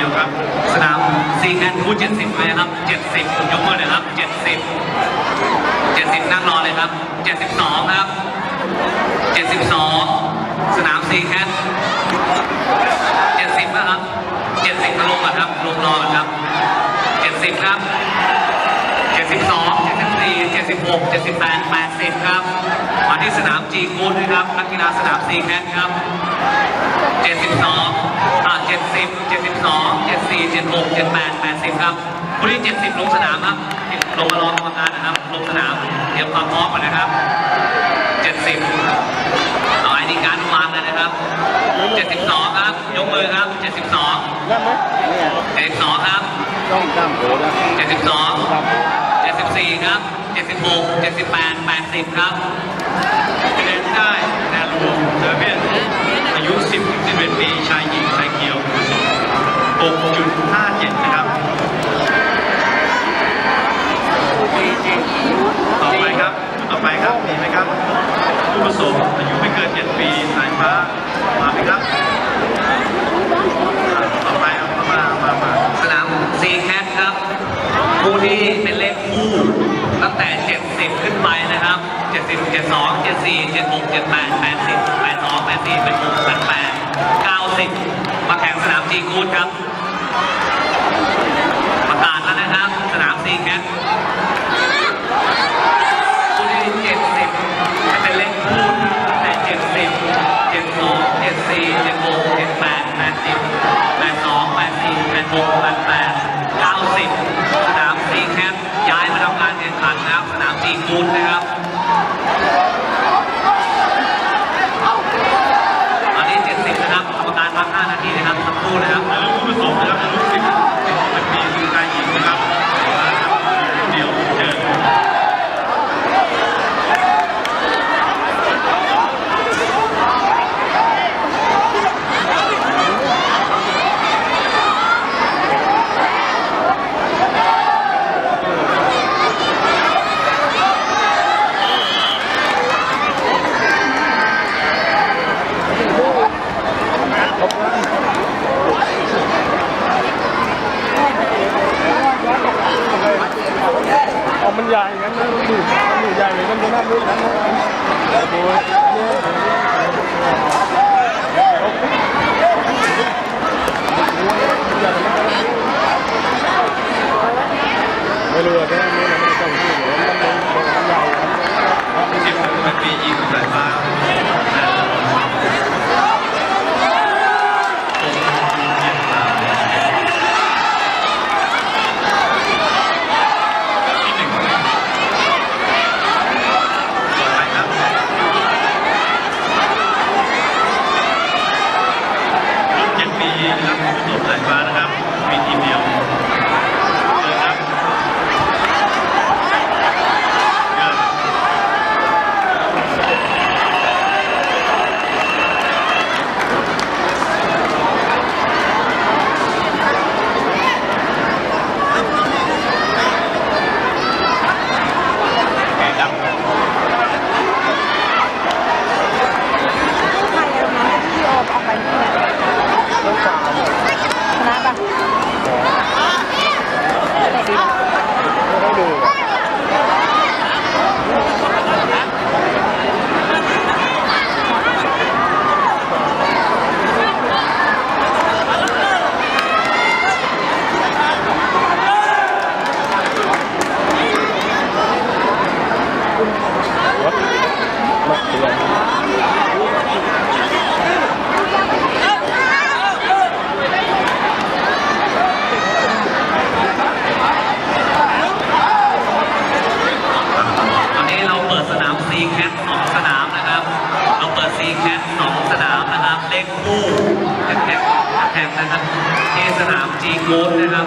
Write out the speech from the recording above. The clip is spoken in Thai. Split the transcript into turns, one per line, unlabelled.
ดียวครับ
สนามซีแคนคู่70เลยนะครับ70ยกมือเลยครับ70 70นั่งรอเลยครับ72ครับ72สนามซีแคน70นะครับ70ก็ลงก่อนครับลงรอก่อนครับ70ครับ72 74 76 78 80ครับมาที่สนามจีกูดด้วยครับนักกีฬาสนามซีแคนครับ 70 72 74 76 78 80 ครับผู้ที่70 ลงสนามครับ ลงมารอกรรมการนะครับ ลงสนามเตรียมความพร้อมก่อนนะครับ 70เอไอดีการดวางเลยนะครับ 72 ครับ ยกมือครับ 72
ได้ไหมเนี่ย
72 ครับ
ต้องจำโหนะ
72
ครับ
74 ครับ 76 78 80 ครับ
คะแนนที่ได้คะแนนรวมเซอร์เบียนอายุ 10ถึง11 ปี ชายหญิงชายเขียวผู้ผสม6.57 นะครับ ต่อไปครับ ต่อไปครับ มีไหมครับ ผู้ผสมอายุไม่เกิน 7 ปี สายฟ้า มาไหมครับ ต่อไปเอามา มา มา
สนามซีแคทครับ คู่นี้เป็นเลขคู่ตั้งแต่ 70 ขึ้นไปนะครับ 70 72 74 76 78 80 82 84 86 88 90 มาแข่งสนามจีกูดครับ ประกาศแล้วนะครับ สนามซีแคทคู่ที่70จะเป็นเลขคู่ตั้งแต่ 70 72 74 76 78 80 82 84 86 88 90 สนามซีแคทย้ายมาทำการแข่งขันนะครับ สนามจีกูดนะครับ ตอนนี้ 70 นะครับ กรรมการพัก5นาทีนะครับ สักครู่นะครับ
อายุผู้ผสมนะครับอายุ10ถึง11ปีชายหญิงนะครับเดี๋ยวเชิญ
เอมันใหญ่งั้นนะมันอยู่มันอยู่ใหญ่เลยมันจะน่ารู้นะโอ้ยไม่รู้ว่าแค่นี้มันไม่ต้องพูดหรอกมันมันมันใหญ่ครับ
10ถึง11ปีหญิงสายฟ้าที่หนึ่งต่อไปครับรุ่น7ปีนะครับผู้ผสมสายฟ้านะครับ มีทีมเดียวเชิญครับเชิญ โอเคครับ
ใครเอามาให้พี่โอมเอาไปนี่นะ
ต้องสาม
ชนะปะ
ไม่ต้องดู วัดมาเตือน
ตอนนี้เราเปิดสนามซีแคทสองสนามนะครับ เราเปิดซีแคทสองสนามนะครับ เลขคู่จะแข่งจะแข่ง นะครับที่สนามจีกูดนะครับ